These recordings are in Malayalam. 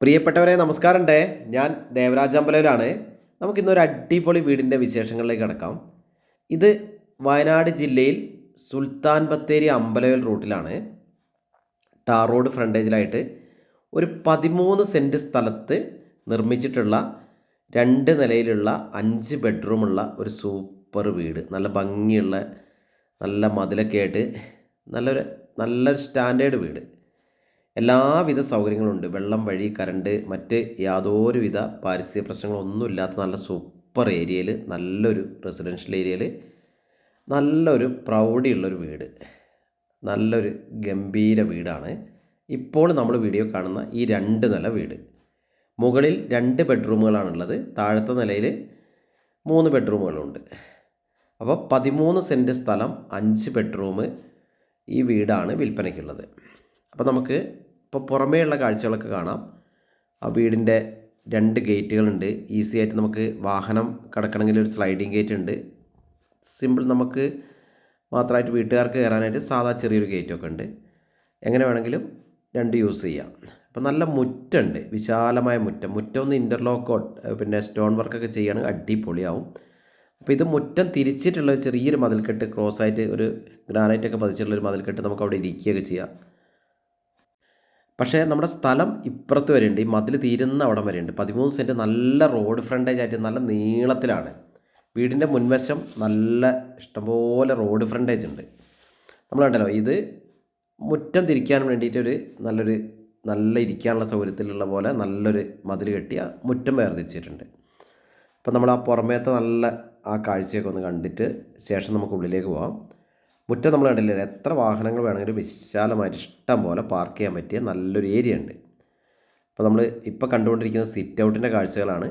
പ്രിയപ്പെട്ടവരെ നമസ്കാരമുണ്ടേ. ഞാൻ ദേവരാജ് അമ്പലയിലാണ് നമുക്കിന്നൊരു അടിപൊളി വീടിന്റെ വിശേഷങ്ങളിലേക്ക് കിടക്കാം. ഇത് വയനാട് ജില്ലയിൽ സുൽത്താൻ ബത്തേരി അമ്പലവൽ റൂട്ടിലാണ്. ടാർ റോഡ് ഫ്രണ്ടേജിലായിട്ട് ഒരു പതിമൂന്ന് സെന്റ് സ്ഥലത്ത് നിർമ്മിച്ചിട്ടുള്ള രണ്ട് നിലയിലുള്ള അഞ്ച് ബെഡ്റൂമുള്ള ഒരു സൂപ്പർ വീട്. നല്ല ഭംഗിയുള്ള നല്ല മതിലൊക്കെ ആയിട്ട് നല്ലൊരു നല്ലൊരു സ്റ്റാൻഡേർഡ് വീട്. എല്ലാവിധ സൗകര്യങ്ങളുണ്ട്. വെള്ളം വഴി കറണ്ട് മറ്റ് യാതൊരുവിധ പാരിസ്ഥിതിക പ്രശ്നങ്ങളൊന്നും ഇല്ലാത്ത നല്ല സൂപ്പർ ഏരിയയിൽ നല്ലൊരു റെസിഡൻഷ്യൽ ഏരിയയിൽ നല്ലൊരു പ്രൗഢിയുള്ളൊരു വീട്. നല്ലൊരു ഗംഭീര വീടാണ്. ഇപ്പോൾ നമ്മൾ വീഡിയോ കാണുന്ന ഈ രണ്ട് നില വീട്. മുകളിൽ രണ്ട് ബെഡ്റൂമുകളാണുള്ളത്. താഴത്തെ നിലയിൽ മൂന്ന് ബെഡ്റൂമുകളുണ്ട്. അപ്പോൾ പതിമൂന്ന് സെന്റ് സ്ഥലം അഞ്ച് ബെഡ്റൂം ഈ വീടാണ് വിൽപ്പനയ്ക്കുള്ളത്. അപ്പോൾ നമുക്ക് ഇപ്പോൾ പുറമേയുള്ള കാഴ്ചകളൊക്കെ കാണാം. ആ വീടിന്റെ രണ്ട് ഗേറ്റുകളുണ്ട്. ഈസി ആയിട്ട് നമുക്ക് വാഹനം കടക്കണമെങ്കിൽ ഒരു സ്ലൈഡിങ് ഗേറ്റ് ഉണ്ട്. സിമ്പിൾ നമുക്ക് മാത്രമായിട്ട് വീട്ടുകാർക്ക് കയറാനായിട്ട് സാധാ ചെറിയൊരു ഗേറ്റൊക്കെ ഉണ്ട്. എങ്ങനെ വേണമെങ്കിലും രണ്ട് യൂസ് ചെയ്യാം. അപ്പോൾ നല്ല മുറ്റുണ്ട്. വിശാലമായ മുറ്റം. മുറ്റം ഒന്ന് ഇന്റർലോക്കോ പിന്നെ സ്റ്റോൺ വർക്കൊക്കെ ചെയ്യുകയാണെങ്കിൽ അടിപൊളിയാവും. അപ്പോൾ ഇത് മുറ്റം തിരിച്ചിട്ടുള്ള ചെറിയൊരു മതിൽക്കെട്ട് ക്രോസ് ആയിട്ട് ഒരു ഗ്രാനൈറ്റ് ഒക്കെ പതിച്ചിട്ടുള്ള ഒരു മതിൽക്കെട്ട് നമുക്ക് അവിടെ ഇരിക്കുകയൊക്കെ ചെയ്യാം. പക്ഷേ നമ്മുടെ സ്ഥലം ഇപ്പുറത്ത് വരെയുണ്ട്. ഈ മതിൽ തീരുന്ന അവിടം വരെയുണ്ട്. പതിമൂന്ന് സെന്റ് നല്ല റോഡ് ഫ്രണ്ടേജ് ആയിട്ട് നല്ല നീളത്തിലാണ്. വീടിന്റെ മുൻവശം നല്ല ഇഷ്ടംപോലെ റോഡ് ഫ്രണ്ടേജ് ഉണ്ട്. നമ്മൾ കണ്ടല്ലോ ഇത് മുറ്റം തിരിക്കാൻ വേണ്ടിയിട്ടൊരു നല്ലൊരു നല്ല ഇരിക്കാനുള്ള സൗകര്യത്തിലുള്ള പോലെ നല്ലൊരു മതിൽ കെട്ടിയ മുറ്റം വേർതിരിച്ചിട്ടുണ്ട്. അപ്പോൾ നമ്മൾ ആ പുറമേത്തെ നല്ല ആ കാഴ്ചയൊക്കെ ഒന്ന് കണ്ടിട്ട് ശേഷം നമുക്ക് ഉള്ളിലേക്ക് പോകാം മുറ്റം നമ്മൾ കണ്ടില്ലേ എത്ര വാഹനങ്ങൾ വേണമെങ്കിലും വിശാലമായിട്ട് ഇഷ്ടം പോലെ പാർക്ക് ചെയ്യാൻ പറ്റിയ നല്ലൊരു ഏരിയ ഉണ്ട്. അപ്പോൾ നമ്മൾ ഇപ്പോൾ കണ്ടുകൊണ്ടിരിക്കുന്ന സിറ്റ് ഔട്ടിന്റെ കാഴ്ചകളാണ്.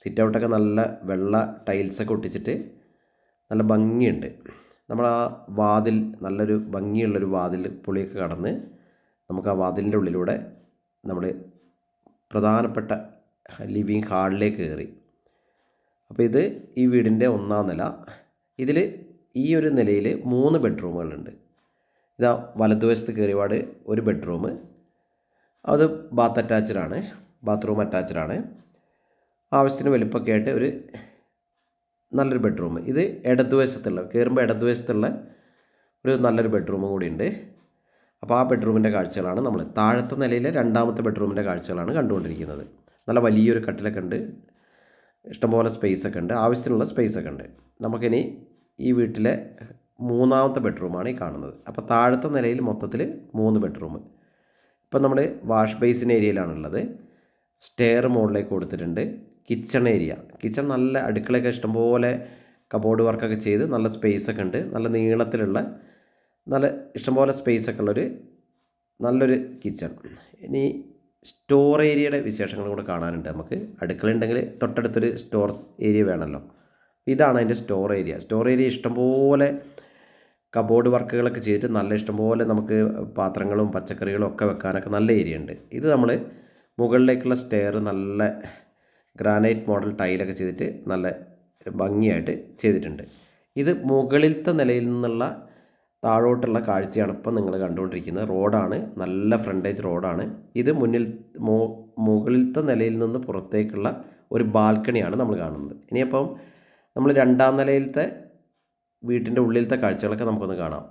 സിറ്റ് ഔട്ടൊക്കെ നല്ല വെള്ള ടൈൽസൊക്കെ ഒട്ടിച്ചിട്ട് നല്ല ഭംഗിയുണ്ട്. നമ്മൾ ആ വാതിൽ നല്ലൊരു ഭംഗിയുള്ളൊരു വാതിൽ പുളിയൊക്കെ കടന്ന് നമുക്ക് ആ വാതിലിന്റെ ഉള്ളിലൂടെ നമ്മൾ പ്രധാനപ്പെട്ട ലിവിങ് ഹാളിലേക്ക് കയറി അപ്പോൾ ഇത് ഈ വീടിന്റെ ഒന്നാം നില. ഇതിൽ ഈ ഒരു നിലയിൽ മൂന്ന് ബെഡ്റൂമുകളുണ്ട്. ഇതാ വലതുവശത്ത് കയറിപാട് ഒരു ബെഡ്റൂം അത് ബാത്ത് അറ്റാച്ച്ഡ് ആണ് ബാത്റൂം അറ്റാച്ച്ഡ് ആണ് ആവശ്യത്തിന് വലിപ്പമൊക്കെ ആയിട്ട് ഒരു നല്ലൊരു ബെഡ്റൂം ഇത് ഇടതുവശത്തുള്ള കയറുമ്പോൾ ഇടതുവശത്തുള്ള ഒരു നല്ലൊരു ബെഡ്റൂമും കൂടി ഉണ്ട് അപ്പോൾ ആ ബെഡ്റൂമിന്റെ കാഴ്ചകളാണ് നമ്മൾ താഴത്തെ നിലയിലെ രണ്ടാമത്തെ ബെഡ്റൂമിന്റെ കാഴ്ചകളാണ് കണ്ടുകൊണ്ടിരിക്കുന്നത്. നല്ല വലിയൊരു കട്ടിലൊക്കെ ഉണ്ട്. ഇഷ്ടംപോലെ സ്പേസ് ഒക്കെ ഉണ്ട്. ആവശ്യത്തിനുള്ള സ്പേസ് ഒക്കെ ഉണ്ട്. നമുക്കിനി ഈ വീട്ടിലെ മൂന്നാമത്തെ ബെഡ്റൂമാണ് ഈ കാണുന്നത്. അപ്പോൾ താഴത്തെ നിലയിൽ മൊത്തത്തിൽ മൂന്ന് ബെഡ്റൂം. ഇപ്പം നമ്മൾ വാഷ് ബേസിൻ ഏരിയയിലാണുള്ളത്. സ്റ്റെയർ മുകളിലേക്ക് കൊടുത്തിട്ടുണ്ട്. Kitchen area. കിച്ചൺ നല്ല അടുക്കളയൊക്കെ ഇഷ്ടംപോലെ കബോർഡ് വർക്കൊക്കെ ചെയ്ത് നല്ല സ്പേസ് ഒക്കെ ഉണ്ട്. നല്ല നീളത്തിലുള്ള നല്ല ഇഷ്ടംപോലെ സ്പേസ് ഒക്കെ ഉള്ളൊരു നല്ലൊരു കിച്ചൺ. ഇനി സ്റ്റോർ ഏരിയയുടെ വിശേഷങ്ങൾ കൂടെ കാണാനുണ്ട് നമുക്ക്. അടുക്കള ഉണ്ടെങ്കിൽ തൊട്ടടുത്തൊരു സ്റ്റോർ ഏരിയ വേണമല്ലോ. ഇതാണ് അതിന്റെ സ്റ്റോർ ഏരിയ സ്റ്റോർ ഏരിയ ഇഷ്ടംപോലെ കബോർഡ് വർക്കുകളൊക്കെ ചെയ്തിട്ട് നല്ല ഇഷ്ടംപോലെ നമുക്ക് പാത്രങ്ങളും പച്ചക്കറികളും ഒക്കെ വെക്കാനൊക്കെ നല്ല ഏരിയ ഉണ്ട്. ഇത് നമ്മൾ മുകളിലേക്കുള്ള സ്റ്റെയർ നല്ല ഗ്രാനൈറ്റ് മോഡൽ ടൈലൊക്കെ ചെയ്തിട്ട് നല്ല ഭംഗിയായിട്ട് ചെയ്തിട്ടുണ്ട്. ഇത് മുകളിലത്തെ നിലയിൽ നിന്നുള്ള താഴോട്ടുള്ള കാഴ്ചയാണ് ഇപ്പം നിങ്ങൾ കണ്ടുകൊണ്ടിരിക്കുന്നത്. റോഡാണ് നല്ല ഫ്രണ്ടേജ് റോഡാണ് ഇത് മുന്നിൽ മുകളിലത്തെ നിലയിൽ നിന്ന് പുറത്തേക്കുള്ള ഒരു ബാൽക്കണിയാണ് നമ്മൾ കാണുന്നത്. ഇനിയപ്പം നമ്മൾ രണ്ടാം നിലയിലത്തെ വീട്ടിന്റെ ഉള്ളിലത്തെ കാഴ്ചകളൊക്കെ നമുക്കൊന്ന് കാണാം.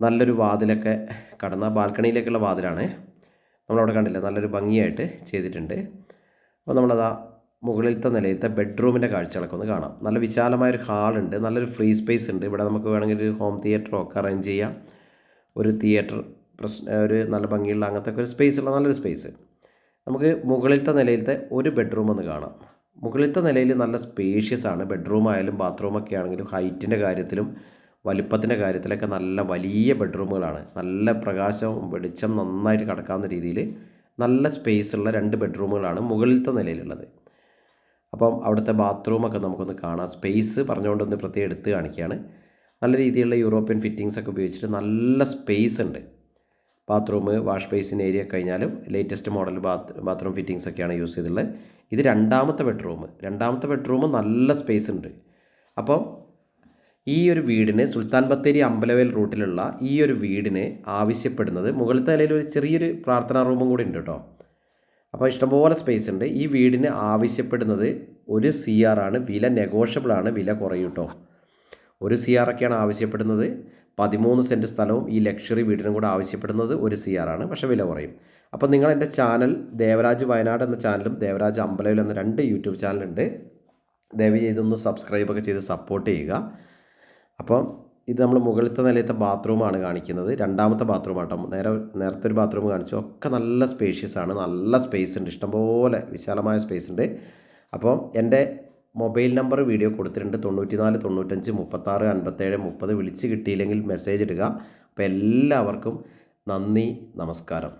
നല്ലൊരു വാതിലൊക്കെ കടന്ന ബാൽക്കണിയിലേക്കുള്ള വാതിലാണ് നമ്മളവിടെ കണ്ടില്ല? നല്ലൊരു ഭംഗിയായിട്ട് ചെയ്തിട്ടുണ്ട്. അപ്പോൾ നമ്മളതാ മുകളിലത്തെ നിലയിലത്തെ ബെഡ്റൂമിന്റെ കാഴ്ചകളൊക്കെ ഒന്ന് കാണാം. നല്ല വിശാലമായൊരു ഹാളുണ്ട്. നല്ലൊരു ഫ്രീ സ്പേസ് ഉണ്ട്. ഇവിടെ നമുക്ക് വേണമെങ്കിൽ ഒരു ഹോം തിയേറ്ററോ ഒക്കെ അറേഞ്ച് ചെയ്യാം. ഒരു തിയേറ്റർ പ്രശ്ന ഒരു നല്ല ഭംഗിയുള്ള അങ്ങനത്തെ ഒരു സ്പേസ് ഉള്ള നല്ലൊരു സ്പേസ്. നമുക്ക് മുകളിലത്തെ നിലയിലത്തെ ഒരു ബെഡ്റൂം ഒന്ന് കാണാം. മുകളിലത്തെ നിലയിൽ നല്ല സ്പേഷ്യസ് ആണ്. ബെഡ്റൂം ആയാലും ബാത്റൂം ഒക്കെ ആണെങ്കിലും ഹൈറ്റിന്റെ കാര്യത്തിലും വലിപ്പത്തിന്റെ കാര്യത്തിലൊക്കെ നല്ല വലിയ ബെഡ്റൂമുകളാണ് നല്ല പ്രകാശവും വെളിച്ചം നന്നായിട്ട് കിടക്കാവുന്ന രീതിയിൽ നല്ല സ്പേസ് ഉള്ള രണ്ട് ബെഡ്റൂമുകളാണ് മുകളിലത്തെ നിലയിലുള്ളത്. അപ്പം അവിടുത്തെ ബാത്റൂമൊക്കെ നമുക്കൊന്ന് കാണാം. സ്പേസ് പറഞ്ഞുകൊണ്ടൊന്ന് പ്രത്യേകം എടുത്ത് കാണിക്കുകയാണ്. നല്ല രീതിയിലുള്ള യൂറോപ്യൻ ഫിറ്റിങ്സ് ഒക്കെ ഉപയോഗിച്ചിട്ട് നല്ല സ്പേസ് ഉണ്ട്. ബാത്റൂം വാഷ് ബേസിൻ ഏരിയ കഴിഞ്ഞാലും latest model bath bathroom fittings ഒക്കെയാണ് യൂസ് ചെയ്തിട്ടുള്ളത്. ഇത് രണ്ടാമത്തെ ബെഡ്റൂം രണ്ടാമത്തെ ബെഡ്റൂം നല്ല സ്പേസ് ഉണ്ട്. അപ്പോൾ ഈ ഒരു വീടിന് സുൽത്താൻ ബത്തേരി അമ്പലവേൽ റൂട്ടിലുള്ള ഈ ഒരു വീടിന് ആവശ്യപ്പെടുന്നത് മുകളിലത്തെ നിലയിൽ ഒരു ചെറിയൊരു പ്രാർത്ഥനാ റൂമും കൂടി ഉണ്ട് കേട്ടോ. അപ്പോൾ ഇഷ്ടംപോലെ സ്പേസ് ഉണ്ട്. ഈ വീടിന് ആവശ്യപ്പെടുന്നത് ഒരു സി ആർ ആണ്. വില നെഗോഷ്യബിൾ ആണ്. വില കുറയും കേട്ടോ. ഒരു സി ആർ ഒക്കെയാണ് ആവശ്യപ്പെടുന്നത്. പതിമൂന്ന് സെന്റ് സ്ഥലവും ഈ ലക്ഷറി വീടിനും കൂടെ ആവശ്യപ്പെടുന്നത് ഒരു സി ആർ ആണ്. പക്ഷേ വില കുറയും. അപ്പോൾ നിങ്ങൾ എന്റെ ചാനൽ ദേവരാജ് വയനാട് എന്ന ചാനലും ദേവരാജ് അമ്പലവിൽ എന്ന രണ്ട് യൂട്യൂബ് ചാനലുണ്ട്. ദയവ് ചെയ്തൊന്ന് സബ്സ്ക്രൈബ് ഒക്കെ ചെയ്ത് സപ്പോർട്ട് ചെയ്യുക. അപ്പം ഇത് നമ്മൾ മുകളിലത്തെ നിലയത്തെ ബാത്റൂമാണ് കാണിക്കുന്നത്. രണ്ടാമത്തെ ബാത്റൂം ആട്ടോ. നേരെ നേരത്തെ ഒരു ബാത്റൂം കാണിച്ചു. ഒക്കെ നല്ല സ്പേഷ്യസ് ആണ്. നല്ല സ്പേസ് ഉണ്ട്. ഇഷ്ടംപോലെ വിശാലമായ സ്പേസ് ഉണ്ട്. അപ്പം എന്റെ മൊബൈൽ നമ്പർ വീഡിയോ കൊടുത്തിട്ടുണ്ട്. തൊണ്ണൂറ്റി നാല് തൊണ്ണൂറ്റഞ്ച് മുപ്പത്താറ് അൻപത്തേഴ് മുപ്പത് വിളിച്ച് കിട്ടിയില്ലെങ്കിൽ മെസ്സേജ് ഇടുക. അപ്പോൾ എല്ലാവർക്കും നന്ദി നമസ്കാരം.